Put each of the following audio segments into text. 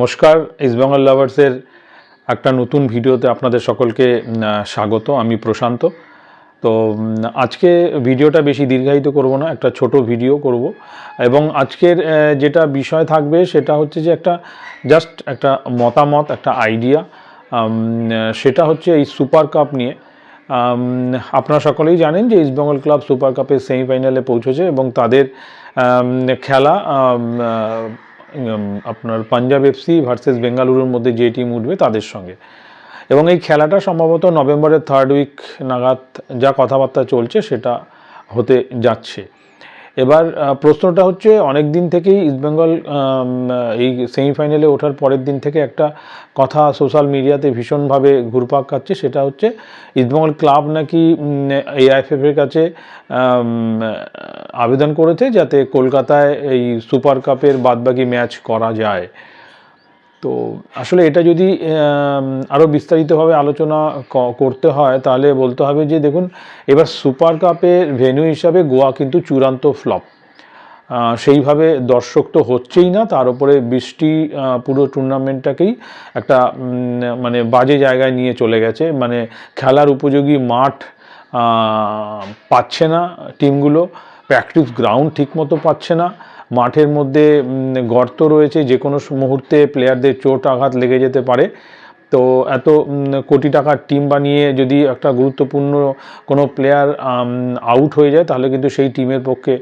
নমস্কার ইস্ট বেঙ্গল লাভার্সের একটা নতুন ভিডিওতে আপনাদের সকলকে স্বাগত, আমি প্রশান্ত। তো আজকে ভিডিওটা বেশি দীর্ঘায়িত করব না, একটা ছোট ভিডিও করব। এবং আজকের যেটা বিষয় থাকবে সেটা হচ্ছে যে একটা জাস্ট একটা মতামত, একটা আইডিয়া সেটা হচ্ছে এই সুপার কাপ নিয়ে। আপনারা সকলেই জানেন যে ইস্টবেঙ্গল ক্লাব সুপার কাপের সেমিফাইনালে পৌঁছেছে এবং তাদের খেলা আপনার পাঞ্জাব এফসি ভার্সেস বেঙ্গালুরুর মধ্যে যে টিম উঠবে তাদের সঙ্গে। এবং এই খেলাটা সম্ভবত নভেম্বরের থার্ড উইক নাগাদ যা কথাবার্তা চলছে সেটা হতে যাচ্ছে। এবার প্রশ্নটা হচ্ছে অনেক দিন থেকেই ইস্টবেঙ্গল এই সেমিফাইনালে ওঠার পরের দিন থেকে একটা কথা সোশ্যাল মিডিয়াতে ভীষণভাবে ঘুরপাক খাচ্ছে। সেটা হচ্ছে ইস্টবেঙ্গল ক্লাব নাকি এআইএফএফের কাছে আবেদন করেছে যাতে কলকাতায় এই সুপার কাপের বাদবাকি ম্যাচ করা যায়। তো আসলে এটা যদি আরও বিস্তারিতভাবে আলোচনা করতে হয়, তাহলে বলতে হবে যে দেখুন, এবার সুপার কাপের ভেন্যু হিসাবে গোয়া কিন্তু চূড়ান্ত ফ্লপ। সেইভাবে দর্শক তো হচ্ছেই না, তার উপরে বৃষ্টি পুরো টুর্নামেন্টটাকেই একটা মানে বাজে জায়গায় নিয়ে চলে গেছে। মানে খেলার উপযোগী মাঠ পাচ্ছে না টিমগুলো। প্র্যাকটিস গ্রাউন্ড ঠিকমতো পাচ্ছে না। মাঠের মধ্যে গর্ত রয়েছে, যে কোনো মুহূর্তে প্লেয়ারদের চোট আঘাত লেগে যেতে পারে। তো এত কোটি টাকার টিম বানিয়ে যদি একটা গুরুত্বপূর্ণ কোনো প্লেয়ার আউট হয়ে যায়, তাহলে কিন্তু সেই টিমের পক্ষে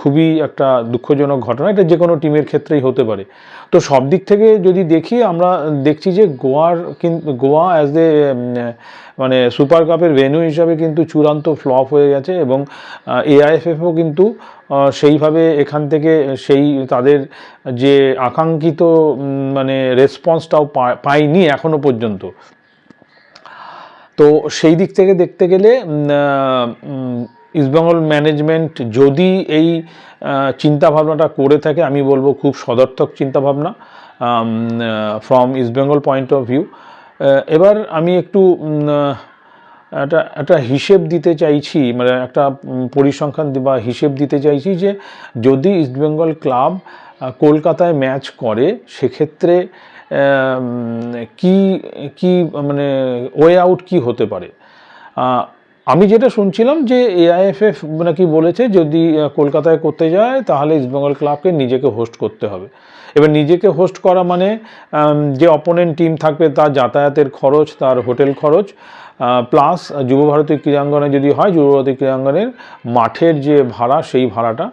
খুবই একটা দুঃখজনক ঘটনা। এটা যে কোনো টিমের ক্ষেত্রেই হতে পারে। তো সব দিক থেকে যদি দেখি, আমরা দেখছি যে গোয়ার কিন্তু গোয়া অ্যাজ এ মানে সুপার কাপের ভেন্যু হিসাবে কিন্তু চূড়ান্ত ফ্লপ হয়ে গেছে এবং এআইএফএফও কিন্তু সেইভাবে এখান থেকে সেই তাদের যে আকাঙ্ক্ষিত মানে রেসপন্সটাও পায়নি এখনও পর্যন্ত। তো সেই দিক থেকে দেখতে গেলে ইস্টবেঙ্গল ম্যানেজমেন্ট যদি এই চিন্তাভাবনাটা করে থাকে, আমি বলব খুব সদর্থক চিন্তাভাবনা from East Bengal point of view এবার আমি একটু একটা একটা হিসেব দিতে চাইছি মানে একটা পরিসংখ্যান বা হিসেব দিতে চাইছি যে যদি ইস্টবেঙ্গল ক্লাব কলকাতায় ম্যাচ করে, সেক্ষেত্রে কি কি মানে ওয়ে আউট কি হতে পারে? আমি যেটা শুনছিলাম যে এআইএফএফ নাকি বলেছে, যদি কলকাতায় করতে যায়, তাহলে ইস্টবেঙ্গল ক্লাবকে নিজেকে হোস্ট করতে হবে। এবার নিজেকে হোস্ট করা মানে যে অপোনেন্ট টিম থাকবে, তার যাতায়াতের খরচ, তার হোটেল খরচ প্লাস যুবভারতী ক্রীড়াঙ্গনে যদি হয় যুবভারতী ক্রীড়াঙ্গনের মাঠের যে ভাড়া, সেই ভাড়াটা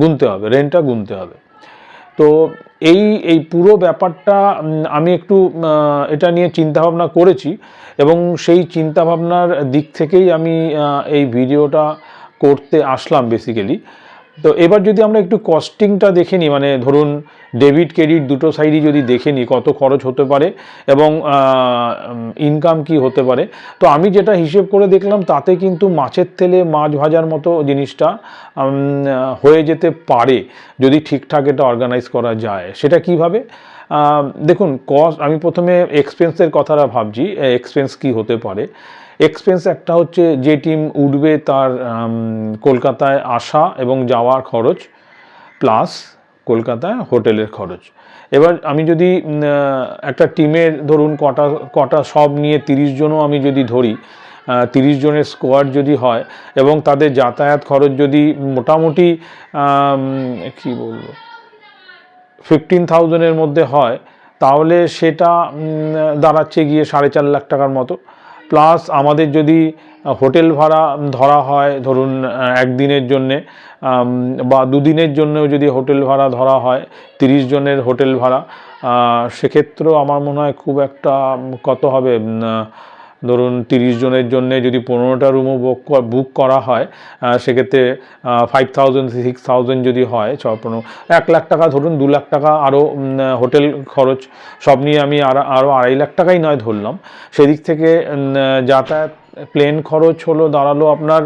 গুনতে হবে রেন্টটা গুনতে হবে। তো এই এই পুরো ব্যাপারটা আমি একটু এটা নিয়ে চিন্তাভাবনা করেছি এবং সেই চিন্তাভাবনার দিক থেকেই আমি এই ভিডিওটা করতে আসলাম বেসিক্যালি তো এবার যদি আমরা একটু কস্টিংটা দেখে নিই মানে ধরুন ডেবিট ক্রেডিট দুটো সাইডই যদি দেখে নিই, কত খরচ হতে পারে এবং ইনকাম কি হতে পারে, তো আমি যেটা হিসেব করে দেখলাম তাতে কিন্তু মাছের তেলে মাছ ভাজার মতো জিনিসটা হয়ে যেতে পারে যদি ঠিকঠাক এটা অর্গানাইজ করা যায়। সেটা কীভাবে? দেখুন কস্ট আমি প্রথমে এক্সপেন্সের কথাটা ভাবছি এক্সপেন্স কি হতে পারে। এক্সপেন্স একটা হচ্ছে যে টিম উঠবে তার কলকাতায় আসা এবং যাওয়ার খরচ প্লাস কলকাতায় হোটেলের খরচ। এবার আমি যদি একটা টিমের ধরুন কটা কটা সব নিয়ে তিরিশ জনও আমি যদি ধরি তিরিশ জনের স্কোয়াড যদি হয় এবং তাদের যাতায়াত খরচ যদি মোটামুটি কি বলব ফিফটিন থাউজেন্ডের মধ্যে হয়, তাহলে সেটা দাঁড়াচ্ছে গিয়ে সাড়ে চার লাখ টাকার মতো। প্লাস আমাদের যদি হোটেল ভাড়া ধরা হয়, ধরুন একদিনের জন্যে বা দুদিনের জন্যও যদি হোটেল ভাড়া ধরা হয়, তিরিশ জনের হোটেল ভাড়া সেক্ষেত্রেও আমার মনে হয় খুব একটা কত হবে ধরুন তিরিশ জনের জন্য যদি পনেরোটা রুমও বুক বুক করা হয় সেক্ষেত্রে ফাইভ থাউজেন্ড সিক্স থাউজেন্ড যদি হয়, ছ, পনেরো, এক লাখ টাকা ধরুন, দু লাখ টাকা আরও হোটেল খরচ, সব নিয়ে আমি আর আরও আড়াই লাখ টাকাই নয় ধরলাম। সেদিক থেকে যাতায়াত প্লেন খরচ হলো, দাঁড়াল আপনার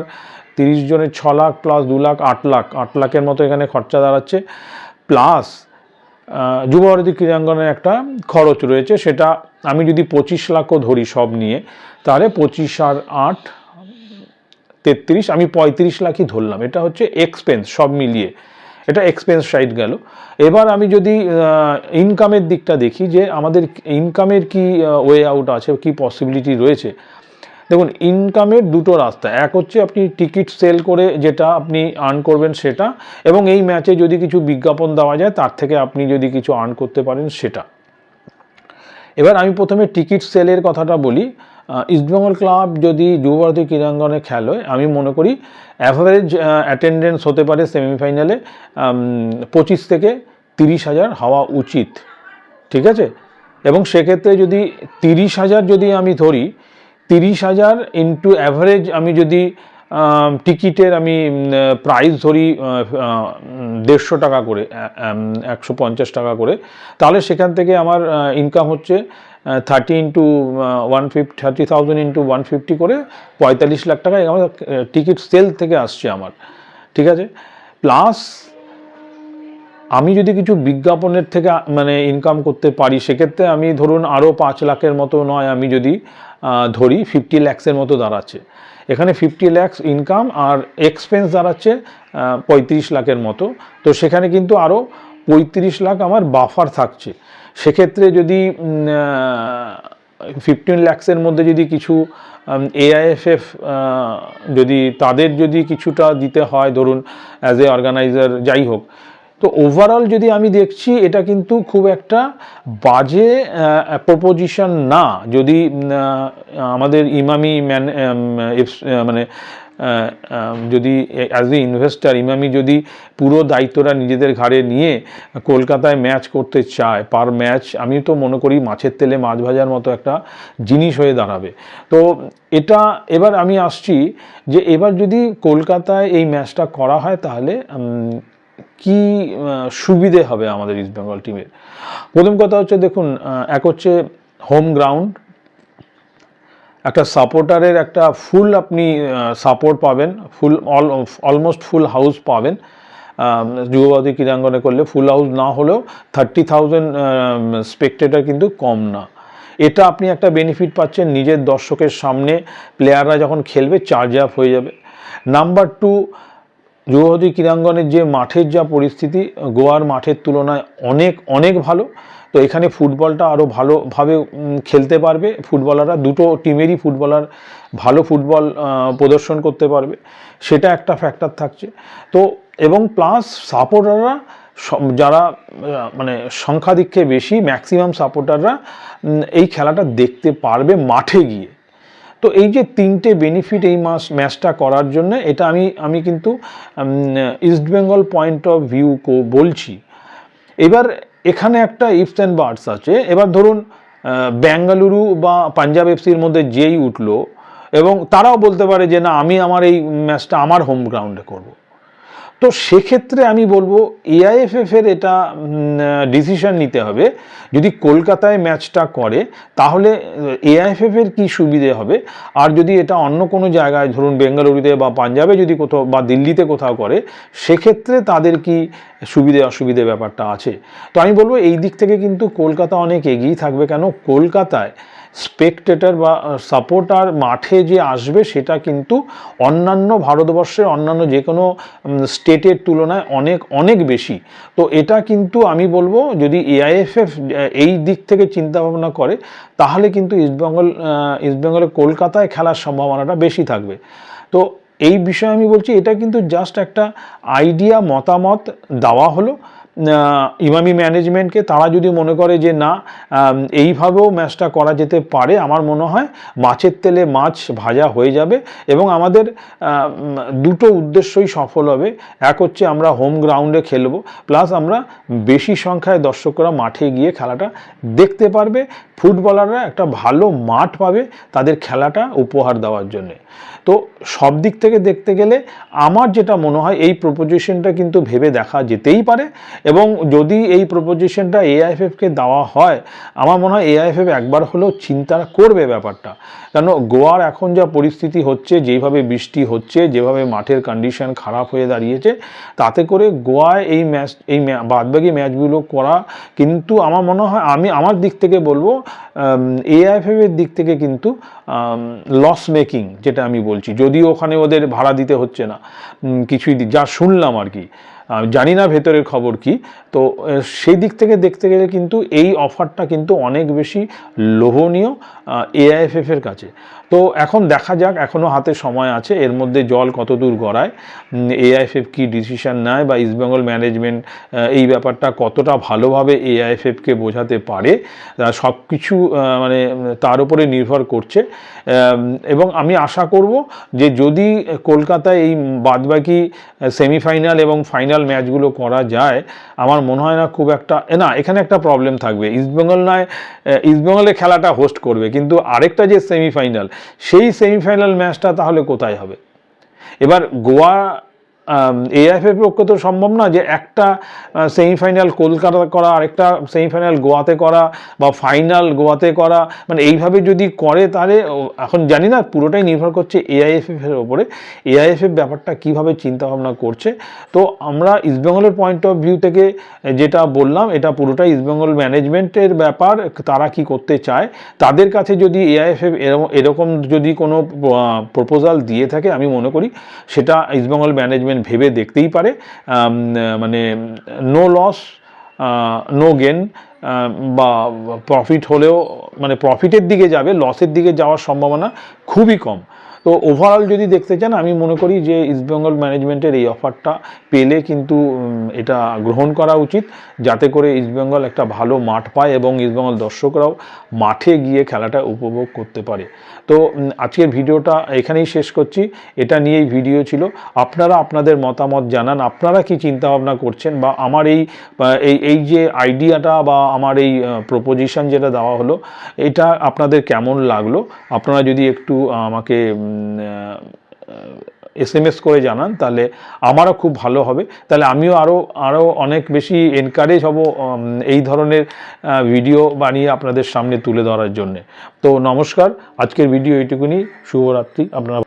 তিরিশ জনের ছ লাখ প্লাস দু লাখ, আট লাখ, আট লাখের মতো এখানে খরচা দাঁড়াচ্ছে। প্লাস যুবভারতী ক্রীড়াঙ্গনের একটা খরচ রয়েছে, সেটা আমি যদি পঁচিশ লাখও ধরি সব নিয়ে, তাহলে পঁচিশ আর আট, তেত্রিশ, আমি পঁয়ত্রিশ লাখই ধরলাম। এটা হচ্ছে এক্সপেন্স সব মিলিয়ে। এটা এক্সপেন্স সাইড গেল। এবার আমি যদি ইনকামের দিকটা দেখি যে আমাদের ইনকামের কি ওয়ে আউট আছে, কি পসিবিলিটি রয়েছে দেখুন ইনকামের দুটো রাস্তা। এক হচ্ছে আপনি টিকিট সেল করে যেটা আপনি আর্ন করবেন সেটা, এবং এই ম্যাচে যদি কিছু বিজ্ঞাপন দেওয়া যায়, তার থেকে আপনি যদি কিছু আর্ন করতে পারেন সেটা। এবার আমি প্রথমে টিকিট সেলের কথাটা বলি। ইস্টবেঙ্গল ক্লাব যদি যুবভারতী ক্রীড়াঙ্গনে খেলোয় আমি মনে করি অ্যাভারেজ অ্যাটেন্ডেন্স হতে পারে সেমিফাইনালে পঁচিশ থেকে তিরিশ হাজার হওয়া উচিত। ঠিক আছে? এবং সেক্ষেত্রে যদি তিরিশ হাজার যদি আমি ধরি তিরিশ হাজার ইন্টু অ্যাভারেজ আমি যদি টিকিটের আমি প্রাইস ধরি দেড়শো টাকা করে একশো পঞ্চাশ টাকা করে, তাহলে সেখান থেকে আমার ইনকাম হচ্ছে thirty into one fifty thirty thousand into one fifty করে পঁয়তাল্লিশ লাখ টাকা আমার টিকিট সেল থেকে আসছে আমার, ঠিক আছে? প্লাস আমি যদি কিছু বিজ্ঞাপনের থেকে মানে ইনকাম করতে পারি, সেক্ষেত্রে আমি ধরুন আরও পাঁচ লাখের মতো নয়, আমি যদি ধরি ফিফটি ল্যাক্সের মতো দাঁড়াচ্ছে। এখানে ফিফটি ল্যাক্স ইনকাম আর এক্সপেন্স দাঁড়াচ্ছে পঁয়ত্রিশ লাখের মতো। তো সেখানে কিন্তু আরও পঁয়ত্রিশ লাখ আমার বাফার থাকছে। সেক্ষেত্রে যদি ফিফটিন ল্যাক্সের মধ্যে যদি কিছু এআইএফএফ যদি তাদের যদি কিছুটা দিতে হয়, ধরুন অ্যাজ এ অর্গানাইজার যাই হোক তো ওভারঅল যদি আমি দেখছি, এটা কিন্তু খুব একটা বাজে প্রপোজিশন না। যদি আমাদের ইমামি ম্যান মানে যদি অ্যাজ এ ইনভেস্টার ইমামি যদি পুরো দায়িত্বটা নিজেদের ঘাড়ে নিয়ে কলকাতায় ম্যাচ করতে চায় পার ম্যাচ আমি তো মনে করি মাছের তেলে মাছ ভাজার মতো একটা জিনিস হয়ে দাঁড়াবে। তো এটা, এবার আমি আসছি যে, এবার যদি কলকাতায় এই ম্যাচটা করা হয় তাহলে কি সুবিধে হবে আমাদের ইস্ট বেঙ্গল টিমের প্রথম কথা হচ্ছে দেখুন এক হচ্ছে হোম গ্রাউন্ড একটা সাপোর্টারের একটা ফুল আপনি সাপোর্ট পাবেন full all almost full house পাবেন। যুববাদী ক্রীড়াঙ্গনে করলে ফুল হাউস না হলেও থার্টি থাউজেন্ড স্পেকটেটার কিন্তু কম না। এটা আপনি একটা বেনিফিট পাচ্ছেন নিজের দর্শকের সামনে প্লেয়াররা যখন খেলবে চার্জ আপ হয়ে যাবে। নাম্বার টু যুবতী ক্রীড়াঙ্গনের যে মাঠের যা পরিস্থিতি, গোয়ার মাঠের তুলনায় অনেক অনেক ভালো। তো এখানে ফুটবলটা আরও ভালোভাবে খেলতে পারবে। ফুটবলাররা দুটো টিমেরই ফুটবলার ভালো ফুটবল প্রদর্শন করতে পারবে। সেটা একটা ফ্যাক্টর থাকছে। তো এবং প্লাস সাপোর্টাররা যারা মানে সংখ্যাধিক্যে বেশি ম্যাক্সিমাম সাপোর্টাররা এই খেলাটা দেখতে পারবে মাঠে গিয়ে। তো এই যে তিনটে বেনিফিট এই মাস ম্যাচটা করার জন্য, এটা আমি আমি কিন্তু ইস্টবেঙ্গল পয়েন্ট অফ ভিউ বলছি। এবার এখানে একটা ইফস অ্যান্ড বার্ডস আছে। এবার ধরুন ব্যাঙ্গালুরু বা পাঞ্জাব এফসির মধ্যে যেই উঠল, এবং তারাও বলতে পারে যে, না, আমি আমার এই ম্যাচটা আমার হোম গ্রাউন্ডে করব। তো সেক্ষেত্রে আমি বলব এআইএফএফ এর এটা ডিসিশন নিতে হবে। যদি কলকাতায় ম্যাচটা করে, তাহলে এআইএফএফ এর কি সুবিধে হবে? আর যদি এটা অন্য কোনো জায়গায়, ধরুন বেঙ্গালুরুতে বা পাঞ্জাবে যদি কোথাও বা দিল্লিতে কোথাও করে, সেক্ষেত্রে তাদের কি সুবিধে অসুবিধে ব্যাপারটা আছে? তো আমি বলব এই দিক থেকে কিন্তু কলকাতা অনেক এগিয়ে থাকবে। কেন? কলকাতায় স্পেকটেটার বা সাপোর্টার মাঠে যে আসবে সেটা কিন্তু অন্যান্য ভারতবর্ষের, অন্যান্য যে কোনো স্টেটের তুলনায় অনেক অনেক বেশি। তো এটা কিন্তু আমি বলব, যদি এআইএফএফ এই দিক থেকে চিন্তা ভাবনা করে, তাহলে কিন্তু ইস্টবেঙ্গল ইস্টবেঙ্গলে কলকাতায় খেলার সম্ভাবনাটা বেশি থাকবে। তো এই বিষয়ে আমি বলছি, এটা কিন্তু জাস্ট একটা আইডিয়া মতামত দেওয়া হলো। ইমামি ম্যানেজমেন্টকে তারা যদি মনে করে যে না এইভাবেও ম্যাচটা করা যেতে পারে, আমার মনে হয় মাছের তেলে মাছ ভাজা হয়ে যাবে এবং আমাদের দুটো উদ্দেশ্যই সফল হবে। এক হচ্ছে আমরা হোম গ্রাউন্ডে খেলব প্লাস আমরা বেশি সংখ্যায় দর্শকরা মাঠে গিয়ে খেলাটা দেখতে পারবে। ফুটবলাররা একটা ভালো মাঠ পাবে তাদের খেলাটা উপহার দেওয়ার জন্যে। তো সব দিক থেকে দেখতে গেলে আমার যেটা মনে হয় এই প্রপোজিশনটা কিন্তু ভেবে দেখা যেতেই পারে এবং যদি এই প্রপোজিশনটা এআইএফএফকে দেওয়া হয়, আমার মনে হয় এআইএফএফ একবার হলেও চিন্তা করবে ব্যাপারটা। কেন গোয়ার এখন যা পরিস্থিতি হচ্ছে, যেভাবে বৃষ্টি হচ্ছে, যেভাবে মাঠের কন্ডিশন খারাপ হয়ে দাঁড়িয়েছে, তাতে করে গোয়ায় এই ম্যাচ এই বাদবাকি ম্যাচগুলো করা কিন্তু আমার মনে হয়, আমি, আমার দিক থেকে বলব এআইএফএফ এর দিক থেকে কিন্তু লস মেকিং যেটা আমি বলছি, যদিও ওখানে ওদের ভাড়া দিতে হচ্ছে না কিছুই যা শুনলাম আর কি জানি না ভেতরের খবর কি, তো সেই দিক থেকে দেখতে গেলে কিন্তু এই অফারটা কিন্তু অনেক বেশি লোভনীয় এআইএফএফের কাছে। তো এখন দেখা যাক এখনও হাতে সময় আছে, এর মধ্যে জল কত দূর গড়ায় এআইএফএফ কি ডিসিশন নেয় বা ইস্টবেঙ্গল ম্যানেজমেন্ট এই ব্যাপারটা কতটা ভালোভাবে এআইএফএফকে বোঝাতে পারে সব কিছু মানে তার উপরে নির্ভর করছে। এবং আমি আশা করব যে যদি কলকাতায় এই বাদবাকি সেমিফাইনাল এবং ফাইনাল ম্যাচগুলো করা যায়, আমার মনে হয় না খুব একটা না, এখানে একটা প্রবলেম থাকবে। ইস্টবেঙ্গল নয় ইস্টবেঙ্গলে খেলাটা হোস্ট করবে, কিন্তু আরেকটা যে সেমিফাইনাল সেই সেমিফাইনাল ম্যাচটা তাহলে কোথায় হবে? এবার গোয়া এআইএফের পক্ষে তো সম্ভব না যে একটা সেমিফাইনাল কলকাতা করা, আরেকটা সেমিফাইনাল গোয়াতে করা বা ফাইনাল গোয়াতে করা। মানে এইভাবে যদি করে তাহলে এখন জানি না, পুরোটাই নির্ভর করছে এআইএফএফের ওপরে। এআইএফএফ ব্যাপারটা কীভাবে চিন্তা ভাবনা করছে? তো আমরা ইস্টবেঙ্গলের পয়েন্ট অফ ভিউ থেকে যেটা বললাম, এটা পুরোটাই ইস্টবেঙ্গল ম্যানেজমেন্টের ব্যাপার, তারা কি করতে চায়। তাদের কাছে যদি এআইএফএফ এরকম যদি কোনো প্রপোজাল দিয়ে থাকে, আমি মনে করি সেটা ইস্টবেঙ্গল ম্যানেজমেন্ট ভেবে দেখতেই পারে মানে নো লস নো গেন বা প্রফিট হলেও মানে প্রফিটের দিকে যাবে লসের দিকে যাওয়ার সম্ভাবনা খুবই কম। তো ওভারঅল যদি দেখতে চান, আমি মনে করি যে ইস্টবেঙ্গল ম্যানেজমেন্টের এই অফারটা পেলে কিন্তু এটা গ্রহণ করা উচিত। যাতে করে ইস্টবেঙ্গল একটা ভালো মাঠ পায় এবং ইস্টবেঙ্গল দর্শকরাও মাঠে গিয়ে খেলাটা উপভোগ করতে পারে। তো আজকের ভিডিওটা এখানেই শেষ করছি। এটা নিয়েই ভিডিও ছিল। আপনারা আপনাদের মতামত জানান। আপনারা কি চিন্তা ভাবনা করছেন বা আমার এই এই এই যে আইডিয়াটা বা আমার এই প্রপোজিশন যেটা দেওয়া হলো, এটা আপনাদের কেমন লাগল? আপনারা যদি একটু আমাকে এস এম এস করে জানান, তাহলে আমারও খুব ভালো হবে। তাহলে আমিও আরও আরও অনেক বেশি এনকারেজ হব এই ধরনের ভিডিও বানিয়ে আপনাদের সামনে তুলে ধরার জন্যে। তো নমস্কার, আজকের ভিডিও এইটুকুনি। শুভরাত্রি, আপনারা